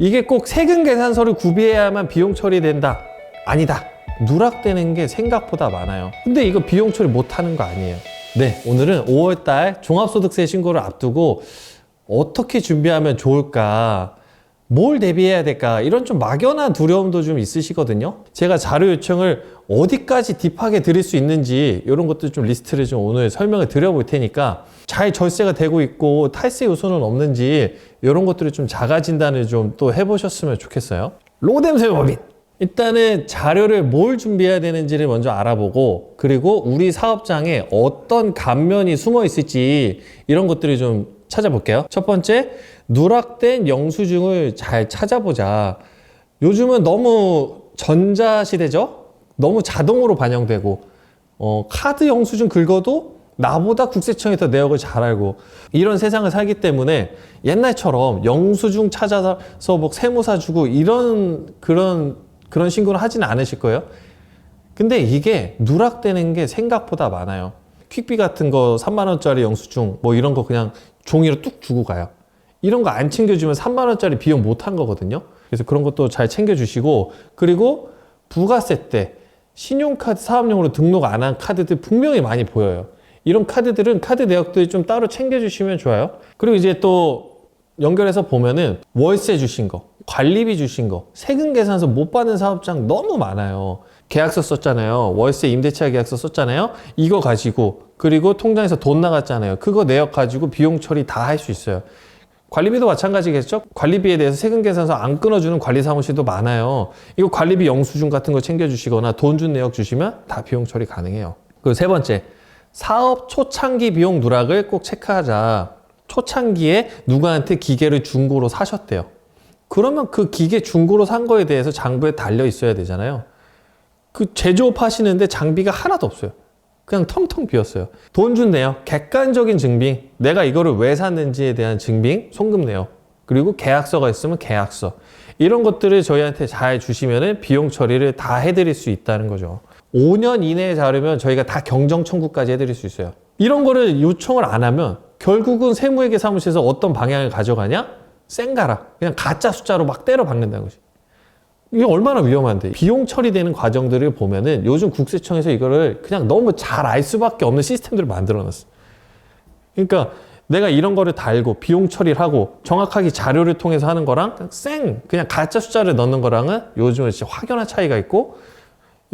이게 꼭 세금 계산서를 구비해야만 비용 처리된다. 아니다. 누락되는 게 생각보다 많아요. 근데 이거 비용 처리 못 하는 거 아니에요. 네, 오늘은 5월달 종합소득세 신고를 앞두고 어떻게 준비하면 좋을까? 뭘 대비해야 될까? 이런 좀 막연한 두려움도 좀 있으시거든요. 제가 자료 요청을 어디까지 딥하게 드릴 수 있는지 이런 것들 좀 리스트를 좀 오늘 설명을 드려볼 테니까 잘 절세가 되고 있고 탈세 요소는 없는지 이런 것들을 좀 자가 진단을 좀 또 해보셨으면 좋겠어요. 로뎀세 법인. 일단은 자료를 뭘 준비해야 되는지를 먼저 알아보고 그리고 우리 사업장에 어떤 감면이 숨어 있을지 이런 것들을 좀 찾아볼게요. 첫 번째, 누락된 영수증을 잘 찾아보자. 요즘은 너무 전자시대죠? 너무 자동으로 반영되고, 어, 카드 영수증 긁어도 나보다 국세청이 더 내역을 잘 알고, 이런 세상을 살기 때문에 옛날처럼 영수증 찾아서 뭐 세무사 주고 이런, 그런, 그런 신고를 하지는 않으실 거예요. 근데 이게 누락되는 게 생각보다 많아요. 퀵비 같은 거 3만 원짜리 영수증, 뭐 이런 거 그냥 종이로 뚝 주고 가요. 이런 거 안 챙겨주면 3만 원짜리 비용 못 한 거거든요. 그래서 그런 것도 잘 챙겨주시고, 그리고 부가세 때 신용카드 사업용으로 등록 안 한 카드들 분명히 많이 보여요. 이런 카드들은 카드 내역들 좀 따로 챙겨주시면 좋아요. 그리고 이제 또 연결해서 보면은 월세 주신 거, 관리비 주신 거, 세금 계산서 못 받는 사업장 너무 많아요. 계약서 썼잖아요. 월세 임대차 계약서 썼잖아요. 이거 가지고 그리고 통장에서 돈 나갔잖아요. 그거 내역 가지고 비용 처리 다 할 수 있어요. 관리비도 마찬가지겠죠? 관리비에 대해서 세금 계산서 안 끊어주는 관리 사무실도 많아요. 이거 관리비 영수증 같은 거 챙겨주시거나 돈 준 내역 주시면 다 비용 처리 가능해요. 그리고 세 번째, 사업 초창기 비용 누락을 꼭 체크하자. 초창기에 누구한테 기계를 중고로 사셨대요. 그러면 그 기계 중고로 산 거에 대해서 장부에 달려 있어야 되잖아요. 그 제조업 하시는데 장비가 하나도 없어요. 그냥 텅텅 비었어요. 돈준 내역, 객관적인 증빙, 내가 이거를 왜 샀는지에 대한 증빙, 송금 내역, 그리고 계약서가 있으면 계약서. 이런 것들을 저희한테 잘 주시면은 비용 처리를 다 해드릴 수 있다는 거죠. 5년 이내에 자르면 저희가 다 경정 청구까지 해드릴 수 있어요. 이런 거를 요청을 안 하면 결국은 세무회계 사무실에서 어떤 방향을 가져가냐? 쌩가라. 그냥 가짜 숫자로 막 때려 박는다는 거지. 이게 얼마나 위험한데 비용 처리되는 과정들을 보면은 요즘 국세청에서 이거를 그냥 너무 잘 알 수밖에 없는 시스템들을 만들어 놨어. 그러니까 내가 이런 거를 달고 비용 처리를 하고 정확하게 자료를 통해서 하는 거랑 쌩 그냥 가짜 숫자를 넣는 거랑은 요즘은 진짜 확연한 차이가 있고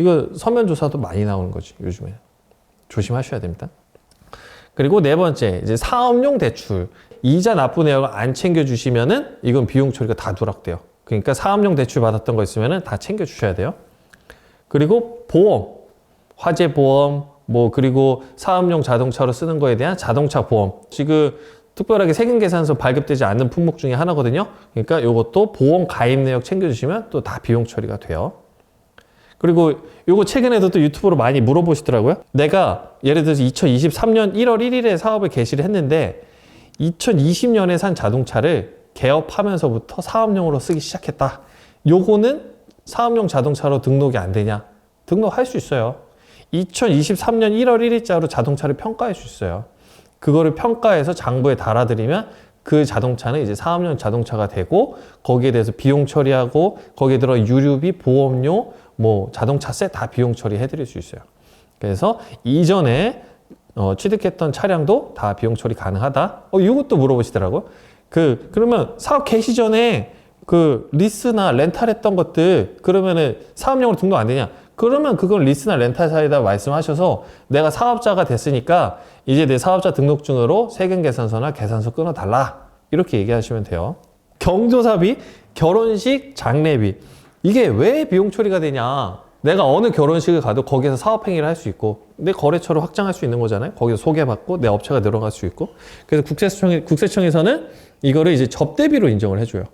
이거 서면 조사도 많이 나오는 거지 요즘에 조심하셔야 됩니다. 그리고 네 번째 이제 사업용 대출 이자 납부 내역을 안 챙겨 주시면은 이건 비용 처리가 다 누락돼요. 그러니까 사업용 대출 받았던 거 있으면은 다 챙겨 주셔야 돼요. 그리고 보험, 화재 보험, 뭐 그리고 사업용 자동차로 쓰는 거에 대한 자동차 보험. 지금 특별하게 세금 계산서 발급되지 않는 품목 중에 하나거든요. 그러니까 이것도 보험 가입 내역 챙겨주시면 또 다 비용 처리가 돼요. 그리고 요거 최근에도 또 유튜브로 많이 물어보시더라고요. 내가 예를 들어서 2023년 1월 1일에 사업을 개시를 했는데 2020년에 산 자동차를 개업하면서부터 사업용으로 쓰기 시작했다. 요거는 사업용 자동차로 등록이 안 되냐? 등록할 수 있어요. 2023년 1월 1일자로 자동차를 평가할 수 있어요. 그거를 평가해서 장부에 달아드리면 그 자동차는 이제 사업용 자동차가 되고 거기에 대해서 비용 처리하고 거기에 들어 유류비, 보험료, 뭐 자동차세 다 비용 처리해 드릴 수 있어요. 그래서 이전에 어, 취득했던 차량도 다 비용 처리 가능하다. 어, 이것도 물어보시더라고요. 그 그러면 사업 개시 전에 그 리스나 렌탈했던 것들 그러면은 사업용으로 등록 안 되냐? 그러면 그건 리스나 렌탈사에다 말씀하셔서 내가 사업자가 됐으니까 이제 내 사업자 등록증으로 세금 계산서나 계산서 끊어 달라 이렇게 얘기하시면 돼요. 경조사비, 결혼식, 장례비 이게 왜 비용 처리가 되냐? 내가 어느 결혼식을 가도 거기서 사업 행위를 할 수 있고 내 거래처를 확장할 수 있는 거잖아요. 거기서 소개받고 내 업체가 늘어갈 수 있고 그래서 국세청 국세청에서는 이거를 이제 접대비로 인정을 해줘요.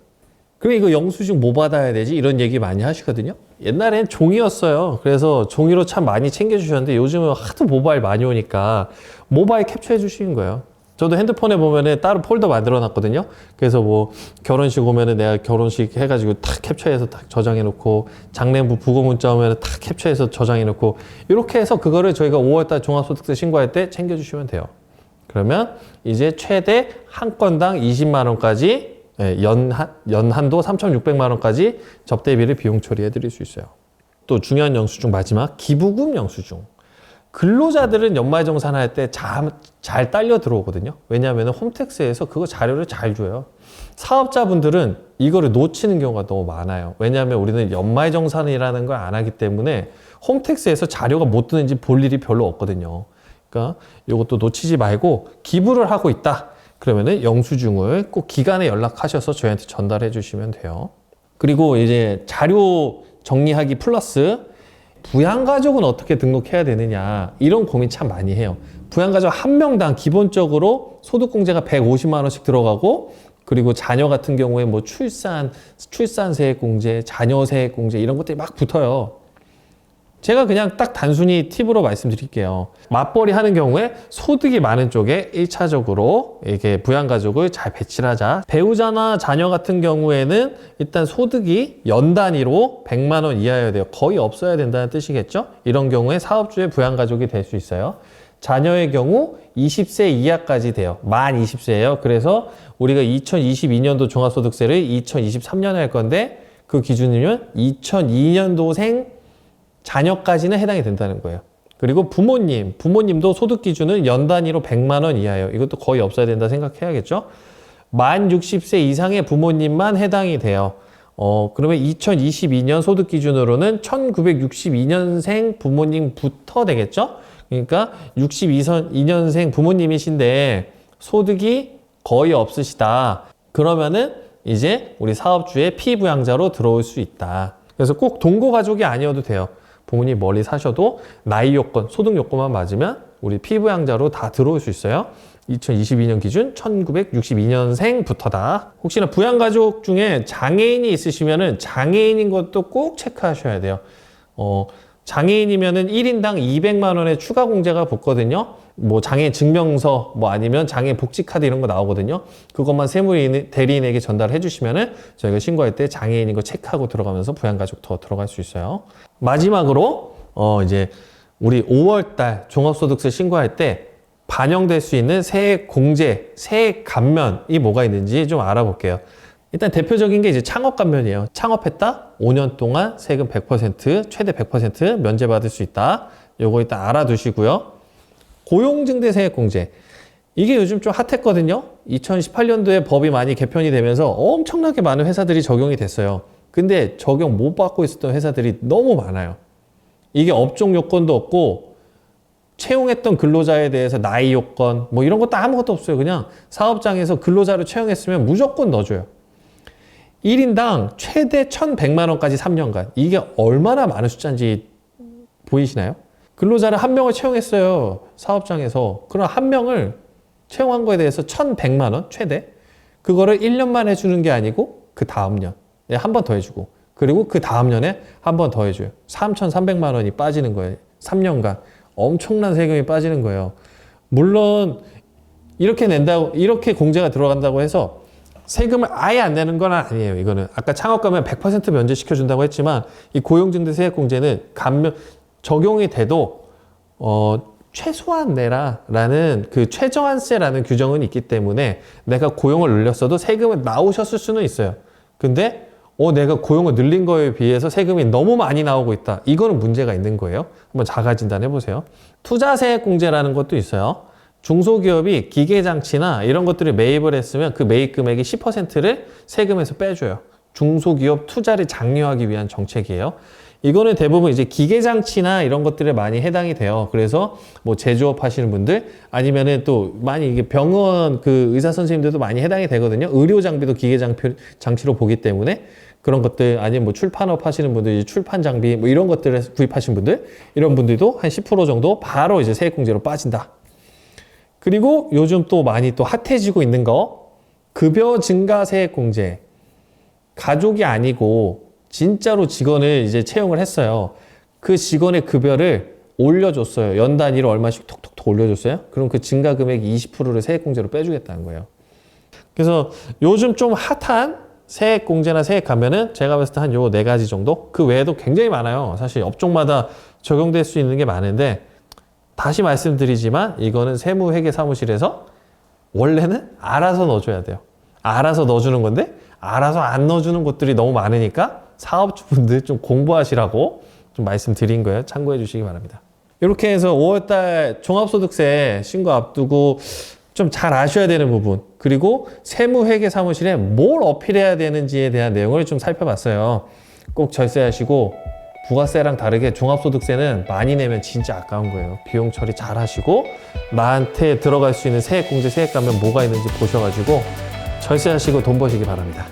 그럼 이거 영수증 뭐 받아야 되지? 이런 얘기 많이 하시거든요. 옛날엔 종이였어요. 그래서 종이로 참 많이 챙겨주셨는데 요즘은 하도 모바일 많이 오니까 모바일 캡처해 주시는 거예요. 저도 핸드폰에 보면은 따로 폴더 만들어 놨거든요. 그래서 뭐 결혼식 오면은 내가 결혼식 해가지고 탁 캡처해서 탁 저장해 놓고 장례부 부고 문자 오면은 탁 캡처해서 저장해 놓고 이렇게 해서 그거를 저희가 5월달 종합소득세 신고할 때 챙겨주시면 돼요. 그러면 이제 최대 한 건당 20만 원까지 예, 연한, 연한도 3,600만 원까지 접대비를 비용 처리해 드릴 수 있어요. 또 중요한 영수증 마지막 기부금 영수증. 근로자들은 연말정산 할 때 잘 딸려 들어오거든요. 왜냐하면 홈택스에서 그거 자료를 잘 줘요. 사업자분들은 이거를 놓치는 경우가 너무 많아요. 왜냐하면 우리는 연말정산이라는 걸 안 하기 때문에 홈택스에서 자료가 못 뜨는지 볼 일이 별로 없거든요. 그러니까 이것도 놓치지 말고 기부를 하고 있다. 그러면은 영수증을 꼭 기간에 연락하셔서 저희한테 전달해 주시면 돼요. 그리고 이제 자료 정리하기 플러스 부양가족은 어떻게 등록해야 되느냐 이런 고민 참 많이 해요. 부양가족 한 명당 기본적으로 소득공제가 150만 원씩 들어가고 그리고 자녀 같은 경우에 뭐 출산, 출산세액공제, 자녀세액공제 이런 것들이 막 붙어요. 제가 그냥 딱 단순히 팁으로 말씀드릴게요. 맞벌이 하는 경우에 소득이 많은 쪽에 1차적으로 이게 부양가족을 잘 배치를 하자. 배우자나 자녀 같은 경우에는 일단 소득이 연 단위로 100만 원 이하여야 돼요. 거의 없어야 된다는 뜻이겠죠? 이런 경우에 사업주의 부양가족이 될 수 있어요. 자녀의 경우 20세 이하까지 돼요. 만 20세예요. 그래서 우리가 2022년도 종합소득세를 2023년에 할 건데 그 기준이면 2002년도생 자녀까지는 해당이 된다는 거예요. 그리고 부모님, 부모님도 소득 기준은 연 단위로 100만 원 이하예요. 이것도 거의 없어야 된다 생각해야겠죠? 만 60세 이상의 부모님만 해당이 돼요. 어, 그러면 2022년 소득 기준으로는 1962년생 부모님부터 되겠죠? 그러니까 62년생 부모님이신데 소득이 거의 없으시다. 그러면은 이제 우리 사업주의 피부양자로 들어올 수 있다. 그래서 꼭 동거 가족이 아니어도 돼요. 부모님 멀리 사셔도 나이 요건, 소득 요건만 맞으면 우리 피부양자로 다 들어올 수 있어요. 2022년 기준 1962년생부터다. 혹시나 부양가족 중에 장애인이 있으시면은 장애인인 것도 꼭 체크하셔야 돼요. 어, 장애인이면은 1인당 200만 원의 추가 공제가 붙거든요. 뭐 장애 증명서 뭐 아니면 장애 복지 카드 이런 거 나오거든요. 그것만 세무 대리인에게 전달해 주시면은 저희가 신고할 때 장애인인 거 체크하고 들어가면서 부양가족 더 들어갈 수 있어요. 마지막으로 어 이제 우리 5월 달 종합소득세 신고할 때 반영될 수 있는 세액 공제, 세액 감면이 뭐가 있는지 좀 알아볼게요. 일단 대표적인 게 이제 창업 감면이에요. 창업했다? 5년 동안 세금 100%, 최대 100% 면제받을 수 있다. 요거 일단 알아두시고요. 고용증대 세액공제. 이게 요즘 좀 핫했거든요. 2018년도에 법이 많이 개편이 되면서 엄청나게 많은 회사들이 적용이 됐어요. 근데 적용 못 받고 있었던 회사들이 너무 많아요. 이게 업종 요건도 없고 채용했던 근로자에 대해서 나이 요건 뭐 이런 것도 아무것도 없어요. 그냥 사업장에서 근로자를 채용했으면 무조건 넣어줘요. 1인당 최대 1,100만 원까지 3년간. 이게 얼마나 많은 숫자인지 보이시나요? 근로자를 한 명을 채용했어요. 사업장에서. 그럼 한 명을 채용한 거에 대해서 1,100만 원 최대. 그거를 1년만 해주는 게 아니고 그 다음 년. 예, 한번 더 해주고. 그리고 그 다음 년에 한 번 더 해줘요. 3,300만 원이 빠지는 거예요. 3년간. 엄청난 세금이 빠지는 거예요. 물론 이렇게 낸다고 이렇게 공제가 들어간다고 해서 세금을 아예 안 내는 건 아니에요. 이거는 아까 창업 가면 100% 면제시켜 준다고 했지만 이 고용증대 세액공제는 감면 적용이 돼도 어 최소한 내라라는 그 최저한세라는 규정은 있기 때문에 내가 고용을 늘렸어도 세금을 나오셨을 수는 있어요. 근데 어 내가 고용을 늘린 거에 비해서 세금이 너무 많이 나오고 있다. 이거는 문제가 있는 거예요. 한번 자가 진단해 보세요. 투자세액 공제라는 것도 있어요. 중소기업이 기계장치나 이런 것들을 매입을 했으면 그 매입 금액의 10%를 세금에서 빼줘요. 중소기업 투자를 장려하기 위한 정책이에요. 이거는 대부분 이제 기계 장치나 이런 것들에 많이 해당이 돼요. 그래서 뭐 제조업 하시는 분들 아니면은 또 많이 이게 병원 그 의사 선생님들도 많이 해당이 되거든요. 의료 장비도 기계장치로 보기 때문에 그런 것들 아니면 뭐 출판업 하시는 분들 출판 장비 뭐 이런 것들을 구입하신 분들 이런 분들도 한 10% 정도 바로 이제 세액공제로 빠진다. 그리고 요즘 또 많이 또 핫해지고 있는 거 급여 증가 세액 공제. 가족이 아니고 진짜로 직원을 이제 채용을 했어요. 그 직원의 급여를 올려줬어요. 연 단위로 얼마씩 톡톡톡 올려줬어요. 그럼 그 증가 금액 20%를 세액 공제로 빼주겠다는 거예요. 그래서 요즘 좀 핫한 세액 공제나 세액 감면은 제가 봤을 때 한 요 네 가지 정도? 그 외에도 굉장히 많아요. 사실 업종마다 적용될 수 있는 게 많은데 다시 말씀드리지만 이거는 세무회계 사무실에서 원래는 알아서 넣어줘야 돼요. 알아서 넣어주는 건데 알아서 안 넣어주는 곳들이 너무 많으니까 사업주분들 좀 공부하시라고 좀 말씀드린 거예요. 참고해 주시기 바랍니다. 이렇게 해서 5월달 종합소득세 신고 앞두고 좀 잘 아셔야 되는 부분 그리고 세무회계 사무실에 뭘 어필해야 되는지에 대한 내용을 좀 살펴봤어요. 꼭 절세하시고 부가세랑 다르게 종합소득세는 많이 내면 진짜 아까운 거예요. 비용 처리 잘 하시고 나한테 들어갈 수 있는 세액공제 세액 감면 뭐가 있는지 보셔가지고 절세하시고 돈 버시기 바랍니다.